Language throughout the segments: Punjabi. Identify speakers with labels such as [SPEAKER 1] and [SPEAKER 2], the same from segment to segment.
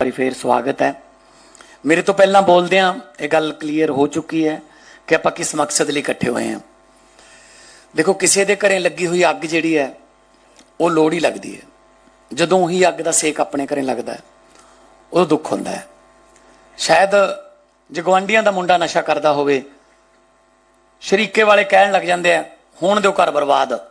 [SPEAKER 1] ਵਾਰੀ ਫੇਰ ਸਵਾਗਤ ਹੈ। ਮੇਰੇ ਤੋਂ ਪਹਿਲਾਂ ਬੋਲਦਿਆਂ ਇਹ ਗੱਲ ਕਲੀਅਰ ਹੋ ਚੁੱਕੀ ਹੈ ਕਿ ਆਪਾਂ ਕਿਸ ਮਕਸਦ ਲਈ ਇਕੱਠੇ ਹੋਏ ਹਾਂ। ਦੇਖੋ, ਕਿਸੇ ਦੇ ਘਰੇ ਲੱਗੀ ਹੋਈ ਅੱਗ ਜਿਹੜੀ ਹੈ, ਉਹ ਲੋੜ ਹੀ ਲੱਗਦੀ ਹੈ। ਜਦੋਂ ਹੀ ਅੱਗ ਦਾ ਸੇਕ ਆਪਣੇ ਘਰੇ ਲੱਗਦਾ ਹੈ ਉਹ ਦੁੱਖ ਹੁੰਦਾ ਹੈ। ਸ਼ਾਇਦ ਜੇ ਗੁਆਂਢੀਆਂ ਦਾ ਮੁੰਡਾ ਨਸ਼ਾ ਕਰਦਾ ਹੋਵੇ, ਸ਼ਰੀਕੇ ਵਾਲੇ ਕਹਿਣ ਲੱਗ ਜਾਂਦੇ ਆ, ਹੁਣ ਦਿਓ ਘਰ ਬਰਬਾਦ।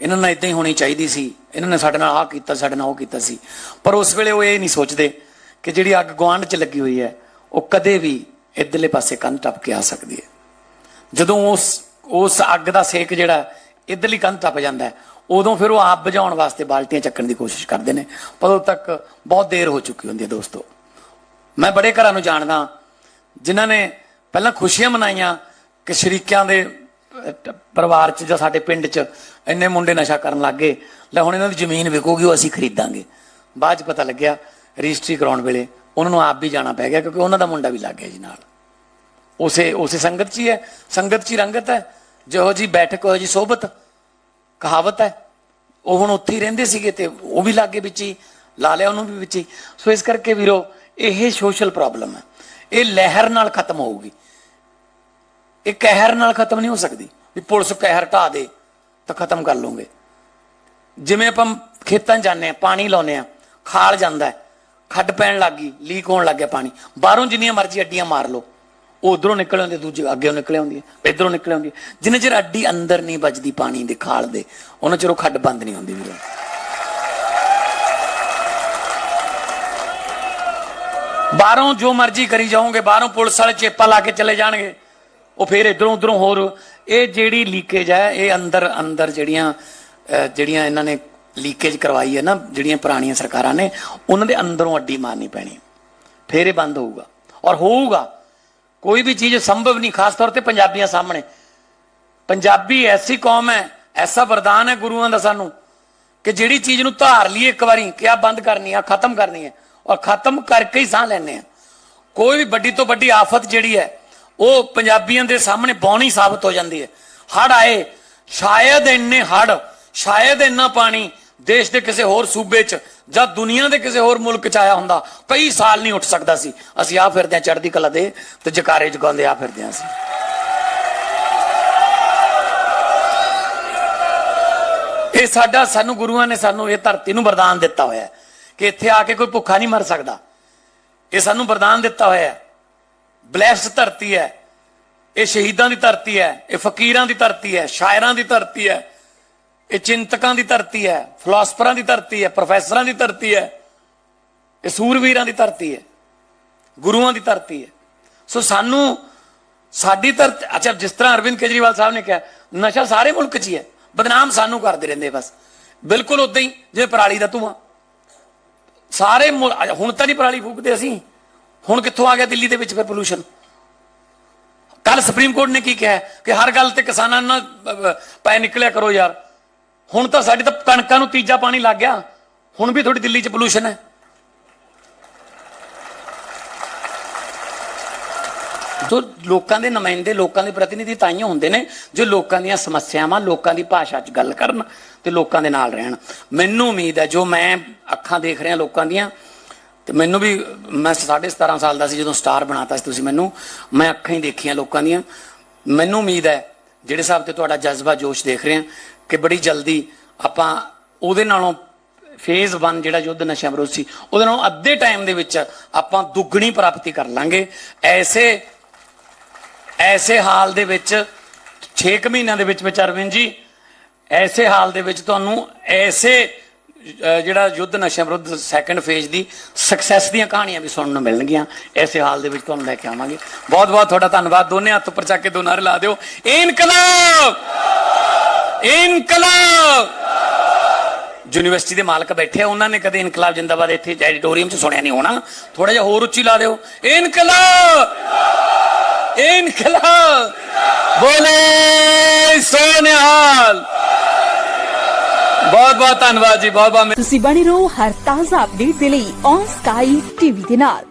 [SPEAKER 1] ਇਹਨਾਂ ਨਾਲ ਇਦਾਂ ਹੀ ਹੋਣੀ ਚਾਹੀਦੀ ਸੀ। ਇਹਨਾਂ ਨੇ ਸਾਡੇ ਨਾਲ ਆਹ ਕੀਤਾ, ਸਾਡੇ ਨਾਲ ਉਹ ਕੀਤਾ ਸੀ। ਪਰ ਉਸ ਵੇਲੇ ਉਹ ਇਹ ਨਹੀਂ ਸੋਚਦੇ ਕਿ ਜਿਹੜੀ ਅੱਗ ਗੁਆਂਢ 'ਚ ਲੱਗੀ ਹੋਈ ਹੈ, ਉਹ ਕਦੇ ਵੀ ਇਧਰਲੇ ਪਾਸੇ ਕੰਨ ਟੱਪ ਕੇ ਆ ਸਕਦੀ ਹੈ। ਜਦੋਂ ਉਸ ਉਸ ਅੱਗ ਦਾ ਸੇਕ ਜਿਹੜਾ ਇਧਰਲੀ ਕੰਨ ਟੱਪ ਜਾਂਦਾ ਉਦੋਂ ਫਿਰ ਉਹ ਆਪ ਬੁਝਾਉਣ ਵਾਸਤੇ ਬਾਲਟੀਆਂ ਚੱਕਣ ਦੀ ਕੋਸ਼ਿਸ਼ ਕਰਦੇ ਨੇ। ਪਰ ਉਦੋਂ ਤੱਕ ਬਹੁਤ ਦੇਰ ਹੋ ਚੁੱਕੀ ਹੁੰਦੀ ਹੈ ਦੋਸਤੋ। ਮੈਂ ਬੜੇ ਘਰਾਂ ਨੂੰ ਜਾਣਦਾ ਜਿਨ੍ਹਾਂ ਨੇ ਪਹਿਲਾਂ ਖੁਸ਼ੀਆਂ ਮਨਾਈਆਂ ਕਿ ਸ਼ਰੀਕਿਆਂ ਦੇ ਪਰਿਵਾਰ 'ਚ ਜਾਂ ਸਾਡੇ ਪਿੰਡ 'ਚ ਇੰਨੇ ਮੁੰਡੇ ਨਸ਼ਾ ਕਰਨ ਲੱਗ ਗਏ। ਲੈ ਹੁਣ ਇਹਨਾਂ ਦੀ ਜ਼ਮੀਨ ਵਿਕੂਗੀ, ਉਹ ਅਸੀਂ ਖਰੀਦਾਂਗੇ। ਬਾਅਦ 'ਚ ਪਤਾ ਲੱਗਿਆ ਰਜਿਸਟਰੀ ਕਰਾਉਣ ਵੇਲੇ ਉਹਨਾਂ ਨੂੰ ਆਪ ਵੀ ਜਾਣਾ ਪੈ ਗਿਆ ਕਿਉਂਕਿ ਉਹਨਾਂ ਦਾ ਮੁੰਡਾ ਵੀ ਲੱਗ ਗਿਆ ਜੀ ਨਾਲ। ਉਸੇ ਉਸੇ ਸੰਗਤ 'ਚ ਹੀ ਹੈ। ਸੰਗਤ 'ਚ ਹੀ ਰੰਗਤ ਹੈ। ਜਿਹੋ ਜੀ ਬੈਠਕ ਹੋ ਜੀ ਸੋਬਤ ਕਹਾਵਤ ਹੈ। ਉਹ ਹੁਣ ਉੱਥੇ ਹੀ ਰਹਿੰਦੇ ਸੀਗੇ ਤੇ ਉਹ ਵੀ ਲਾਗੇ ਵਿੱਚ ਹੀ, ਲਾ ਲਿਆ ਉਹਨੂੰ ਵੀ ਵਿੱਚ ਹੀ। ਸੋ ਇਸ ਕਰਕੇ ਵੀਰੋ, ਇਹ ਸੋਸ਼ਲ ਪ੍ਰੋਬਲਮ ਹੈ। ਇਹ ਲਹਿਰ ਨਾਲ ਖਤਮ ਹੋਊਗੀ। ਇਹ ਕਹਿਰ ਨਾਲ ਖਤਮ ਨਹੀਂ ਹੋ ਸਕਦੀ। ਵੀ ਪੁਲਿਸ ਕਹਿਰ ਢਾ ਦੇ ਤਾਂ ਖਤਮ ਕਰ ਲਓਗੇ ਜਿਵੇਂ ਆਪਾਂ ਖੇਤਾਂ ਜਾਂਦੇ ਆ ਪਾਣੀ ਲਾਉਨੇ ਆ ਖਾਲ ਜਾਂਦਾ ਖੱਡ ਪੈਣ ਲੱਗ ਗਈ, ਲੀਕ ਹੋਣ ਲੱਗ ਗਿਆ ਪਾਣੀ। ਬਾਹਰੋਂ ਜਿੰਨੀਆਂ ਮਰਜ਼ੀ ਅੱਡੀਆਂ ਮਾਰ ਲਓ, ਉਹ ਉਧਰੋਂ ਨਿਕਲ ਆਉਂਦੀ, ਦੂਜੇ ਅੱਗੇੋਂ ਨਿਕਲ ਆਉਂਦੀ ਹੈ, ਇਧਰੋਂ ਨਿਕਲ ਆਉਂਦੀ ਹੈ। ਜਿੰਨੇ ਚਿਰ ਅੱਡੀ ਅੰਦਰ ਨਹੀਂ ਵੱਜਦੀ ਪਾਣੀ ਦੇ ਖਾਲ ਦੇ, ਉਹਨਾਂ ਚਿਰ ਉਹ ਖੱਡ ਬੰਦ ਨਹੀਂ ਹੁੰਦੀ ਵੀਰੋ। ਬਾਹਰੋਂ ਜੋ ਮਰਜ਼ੀ ਕਰੀ ਜਾਓਗੇ, ਬਾਹਰੋਂ ਪੁਲਿਸ ਵਾਲੇ ਚੇਪਾ ਲਾ ਕੇ ਚਲੇ ਜਾਣਗੇ। ਉਹ ਫਿਰ ਇਧਰੋਂ ਉਧਰੋਂ ਹੋਰ, ਇਹ ਜਿਹੜੀ ਲੀਕੇਜ ਹੈ, ਇਹ ਅੰਦਰ ਅੰਦਰ ਜਿਹੜੀਆਂ ਜਿਹੜੀਆਂ ਇਹਨਾਂ ਨੇ ਲੀਕੇਜ ਕਰਵਾਈ ਹੈ ਨਾ, ਜਿਹੜੀਆਂ ਪੁਰਾਣੀਆਂ ਸਰਕਾਰਾਂ ਨੇ, ਉਹਨਾਂ ਦੇ ਅੰਦਰੋਂ ਅੱਡੀ ਮਾਰਨੀ ਪੈਣੀ ਫਿਰ ਇਹ ਬੰਦ ਹੋਊਗਾ। ਔਰ ਹੋਊਗਾ, ਕੋਈ ਵੀ ਚੀਜ਼ ਸੰਭਵ ਨਹੀਂ, ਖਾਸ ਤੌਰ ਤੇ ਪੰਜਾਬੀਆਂ ਸਾਹਮਣੇ। ਪੰਜਾਬੀ ਐਸੀ ਕੌਮ ਹੈ, ਐਸਾ ਵਰਦਾਨ ਹੈ ਗੁਰੂਆਂ ਦਾ ਸਾਨੂੰ, ਕਿ ਜਿਹੜੀ ਚੀਜ਼ ਨੂੰ ਧਾਰ ਲਈਏ ਇੱਕ ਵਾਰੀ, ਕਿ ਆ ਬੰਦ ਕਰਨੀ ਆ ਖਤਮ ਕਰਨੀ ਹੈ, ਔਰ ਖਤਮ ਕਰਕੇ ਹੀ ਸਾਹ ਲੈਣੇ ਆ ਕੋਈ ਵੀ ਵੱਡੀ ਤੋਂ ਵੱਡੀ ਆਫਤ ਜਿਹੜੀ ਹੈ ਉਹ ਪੰਜਾਬੀਆਂ ਦੇ ਸਾਹਮਣੇ ਬੌਣੀ ਸਾਬਤ ਹੋ ਜਾਂਦੀ ਹੈ। ਹੜ ਆਏ, ਸ਼ਾਇਦ ਇੰਨੇ ਹੜ ਸ਼ਾਇਦ ਇੰਨਾ ਪਾਣੀ ਦੇਸ਼ ਦੇ ਕਿਸੇ ਹੋਰ ਸੂਬੇ 'ਚ ਜਾਂ ਦੁਨੀਆ ਦੇ ਕਿਸੇ ਹੋਰ ਮੁਲਕ 'ਚ ਆਇਆ ਹੁੰਦਾ, ਕਈ ਸਾਲ ਨਹੀਂ ਉੱਠ ਸਕਦਾ ਸੀ। ਅਸੀਂ ਆ ਫਿਰਦੇ ਆ ਚੜ੍ਹਦੀ ਕਲਾ ਦੇ ਤੇ ਜਕਾਰੇ ਜਗਾਉਂਦੇ ਆ ਫਿਰਦੇ ਆ ਅਸੀਂ। ਇਹ ਸਾਡਾ, ਸਾਨੂੰ ਗੁਰੂਆਂ ਨੇ ਸਾਨੂੰ ਇਹ ਧਰਤੀ ਨੂੰ ਵਰਦਾਨ ਦਿੱਤਾ ਹੋਇਆ ਹੈ ਕਿ ਇੱਥੇ ਆ ਕੇ ਕੋਈ ਭੁੱਖਾ ਨਹੀਂ ਮਰ ਸਕਦਾ। ਇਹ ਸਾਨੂੰ ਵਰਦਾਨ ਦਿੱਤਾ ਹੋਇਆ ਹੈ। ਬਲੈਸਡ ਧਰਤੀ ਹੈ। ਇਹ ਸ਼ਹੀਦਾਂ ਦੀ ਧਰਤੀ ਹੈ, ਇਹ ਫਕੀਰਾਂ ਦੀ ਧਰਤੀ ਹੈ, ਸ਼ਾਇਰਾਂ ਦੀ ਧਰਤੀ ਹੈ, ਇਹ ਚਿੰਤਕਾਂ ਦੀ ਧਰਤੀ ਹੈ ਫਿਲਾਸਫਰਾਂ ਦੀ ਧਰਤੀ ਹੈ ਪ੍ਰੋਫੈਸਰਾਂ ਦੀ ਧਰਤੀ ਹੈ, ਇਹ ਸੂਰਵੀਰਾਂ ਦੀ ਧਰਤੀ ਹੈ, ਗੁਰੂਆਂ ਦੀ ਧਰਤੀ ਹੈ। ਸੋ ਸਾਨੂੰ ਸਾਡੀ ਧਰਤੀ, ਅੱਛਾ, ਜਿਸ ਤਰ੍ਹਾਂ ਅਰਵਿੰਦ ਕੇਜਰੀਵਾਲ ਸਾਹਿਬ ਨੇ ਕਿਹਾ, ਨਸ਼ਾ ਸਾਰੇ ਮੁਲਕ 'ਚ ਹੀ ਹੈ, ਬਦਨਾਮ ਸਾਨੂੰ ਕਰਦੇ ਰਹਿੰਦੇ ਬਸ। ਬਿਲਕੁਲ ਉਦਾਂ ਹੀ, ਜਿਵੇਂ ਪਰਾਲੀ ਦਾ ਧੂਆਂ। ਸਾਰੇ ਮੁਲ- ਹੁਣ ਤਾਂ ਨਹੀਂ ਪਰਾਲੀ ਫੂਕਦੇ ਅਸੀਂ। ਹੁਣ ਕਿੱਥੋਂ ਆ ਗਿਆ ਦਿੱਲੀ ਦੇ ਵਿੱਚ ਫਿਰ ਪੋਲੂਸ਼ਨ ਕੱਲ ਸੁਪਰੀਮ ਕੋਰਟ ਨੇ ਕੀ ਕਿਹਾ ਕਿ ਹਰ ਗੱਲ ਤੇ ਕਿਸਾਨਾਂ ਨਾਲ ਪੈ ਨਿਕਲਿਆ ਕਰੋ ਯਾਰ। ਹੁਣ ਤਾਂ ਸਾਡੀ ਤਾਂ ਕਣਕਾਂ ਨੂੰ ਤੀਜਾ ਪਾਣੀ ਲੱਗ ਗਿਆ। ਹੁਣ ਵੀ ਥੋੜੀ ਦਿੱਲੀ 'ਚ ਪੋਲੂਸ਼ਨ ਹੈ। ਜੋ ਲੋਕਾਂ ਦੇ ਨੁਮਾਇੰਦੇ, ਲੋਕਾਂ ਦੇ ਪ੍ਰਤੀਨਿਧੀ ਤਾਈਓ ਹੁੰਦੇ ਨੇ, ਜੋ ਲੋਕਾਂ ਦੀਆਂ ਸਮੱਸਿਆਵਾਂ, ਲੋਕਾਂ ਦੀ ਭਾਸ਼ਾ 'ਚ ਗੱਲ ਕਰਨ ਤੇ ਲੋਕਾਂ ਦੇ ਨਾਲ ਰਹਿਣ। ਮੈਨੂੰ ਉਮੀਦ ਹੈ, ਜੋ ਮੈਂ ਅੱਖਾਂ ਦੇਖ ਰਿਹਾ ਲੋਕਾਂ ਦੀਆਂ ਤੇ ਮੈਨੂੰ ਵੀ, ਮੈਂ 17.5 ਸਾਲ ਦਾ ਸੀ, ਜਦੋਂ ਸਟਾਰ ਬਣਾਤਾ ਸੀ ਤੁਸੀਂ ਮੈਨੂੰ, ਮੈਂ ਅੱਖਾਂ ਹੀ ਦੇਖੀਆਂ ਲੋਕਾਂ ਦੀਆਂ। ਮੈਨੂੰ ਉਮੀਦ ਹੈ, ਜਿਹੜੇ ਹਿਸਾਬ ਤੇ ਤੁਹਾਡਾ ਜਜ਼ਬਾ ਜੋਸ਼ ਦੇਖ ਰਹੇ ਹਾਂ, ਕਿ ਬੜੀ ਜਲਦੀ ਆਪਾਂ ਉਹਦੇ ਨਾਲੋਂ ਫੇਜ਼ 1 ਜਿਹੜਾ ਯੁੱਧ ਨਸ਼ਿਆਂ ਵਿਰੋਧ ਸੀ, ਉਹਦੇ ਨਾਲੋਂ ਅੱਧੇ ਟਾਈਮ ਦੇ ਵਿੱਚ ਆਪਾਂ ਦੁੱਗਣੀ ਪ੍ਰਾਪਤੀ ਕਰ ਲਾਂਗੇ। ਐਸੇ ਐਸੇ ਹਾਲ ਦੇ ਵਿੱਚ 6 ਮਹੀਨਿਆਂ ਦੇ ਵਿੱਚ ਵਿੱਚ ਅਰਵਿੰਦ ਜੀ, ਐਸੇ ਹਾਲ ਦੇ ਵਿੱਚ ਤੁਹਾਨੂੰ ਐਸੇ ਜਿਹੜਾ ਯੁੱਧ ਨਸ਼ਿਆਂ ਵਿਰੁੱਧ ਸੈਕੰਡ ਫੇਜ਼ ਦੀ ਸਕਸੈਸ ਦੀਆਂ ਕਹਾਣੀਆਂ ਵੀ ਸੁਣਨ ਨੂੰ ਮਿਲਣਗੀਆਂ। ਐਸੇ ਹਾਲ ਦੇ ਵਿੱਚ ਤੁਹਾਨੂੰ ਲੈ ਕੇ ਆਵਾਂਗੇ। ਬਹੁਤ ਬਹੁਤ ਤੁਹਾਡਾ ਧੰਨਵਾਦ। ਦੋਨੇ ਹੱਥ ਉੱਪਰ ਚੱਕ ਕੇ ਦੋ ਨਾਰੇ ਲਾ ਦਿਓ। ਇਨਕਲਾਬ! ਇਨਕਲਾਬ! ਯੂਨੀਵਰਸਿਟੀ ਦੇ ਮਾਲਕ ਬੈਠੇ ਆ। ਉਹਨਾਂ ਨੇ ਕਦੇ ਇਨਕਲਾਬ ਜਿੰਦਾਬਾਦ ਇੱਥੇ ਐਡੀਟੋਰੀਅਮ 'ਚ ਸੁਣਿਆ ਨਹੀਂ ਹੋਣਾ। ਥੋੜਾ ਜਿਹਾ ਹੋਰ ਉੱਚੀ ਲਾ ਦਿਓ। ਇਨਕਲਾਬ! ਇਨਕਲਾਬ! ਬੋਲੇ ਸੋਨਿਹਾਲ ਬਹੁਤ ਬਹੁਤ ਧੰਨਵਾਦ ਜੀ, ਬਹੁਤ ਬਹੁਤ
[SPEAKER 2] ਤੁਸੀਂ ਬਣੇ ਰਹੋ ਹਰ ਤਾਜ਼ਾ ਅਪਡੇਟ ਦੇ ਲਈ ਔਨ ਸਕਾਈ ਟੀਵੀ ਦੇ ਨਾਲ।